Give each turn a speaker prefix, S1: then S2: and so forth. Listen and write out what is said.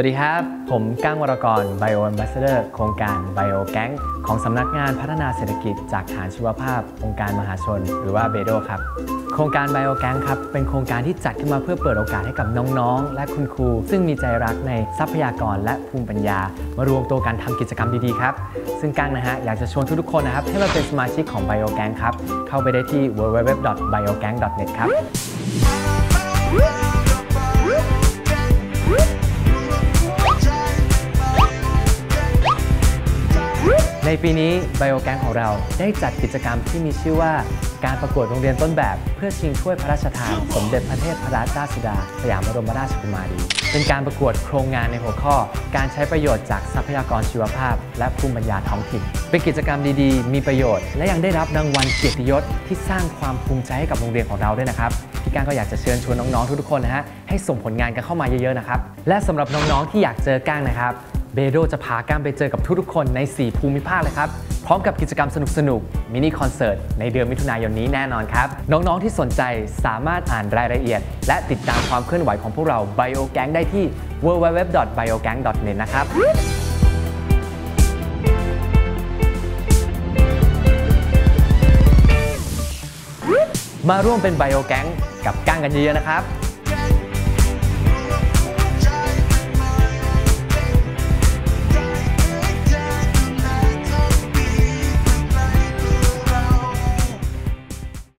S1: วัสดีครับ ผมก้างวรกร Bio Ambassador โครงการ Bio Gang ของสำนักงานพัฒนาเศรษฐกิจจากฐานชีวภาพ องค์การมหาชน หรือว่าเบโดครับ โครงการ Bio Gang ครับ เป็นโครงการที่จัดขึ้นมาเพื่อเปิดโอกาสให้กับน้องๆ และคุณครู ซึ่งมีใจรักในทรัพยากรและภูมิปัญญา มารวมตัวกันทำกิจกรรมดีๆ ครับ ซึ่งก้างนะฮะอยากจะชวนทุกๆ คนนะครับให้มาเป็นสมาชิกของ Bio Gang ครับ เข้าไปได้ที่ www.biogang.net ครับ ในปีนี้ Biogang ของเราได้จัดกิจกรรมที่มีชื่อว่าการประกวดโรงเรียนต้นแบบ เพื่อชิงถ้วยพระราชทาน สมเด็จพระเทพรัตนราชสุดา สยามบรมราชกุมารี เป็นการประกวดโครงงานในหัวข้อ การใช้ประโยชน์จากทรัพยากรชีวภาพ และภูมิปัญญาท้องถิ่น เป็นกิจกรรมดีๆ มีประโยชน์ และยังได้รับรางวัลเกียรติยศที่สร้างความภูมิใจให้กับโรงเรียนของเราด้วยนะครับพี่ก้างก็อยากจะเชิญชวนน้องๆทุกๆคนนะฮะให้ส่งผลงานกันเข้ามาเยอะๆนะครับและสำหรับน้องๆที่อยากเจอก้างนะครับ เบโดจะพาก้างไปเจอกับทุกๆคนใน 4 ภูมิภาคเลยครับ พร้อมกับกิจกรรมสนุกๆ มินิคอนเสิร์ตในเดือนมิถุนายนนี้แน่นอนครับ น้องๆที่สนใจสามารถอ่านรายละเอียด และติดตามความเคลื่อนไหวของพวกเรา BioGang ได้ที่ www.biogang.net นะครับมาร่วมเป็น BioGang กับก้างกันเยอะๆนะครับ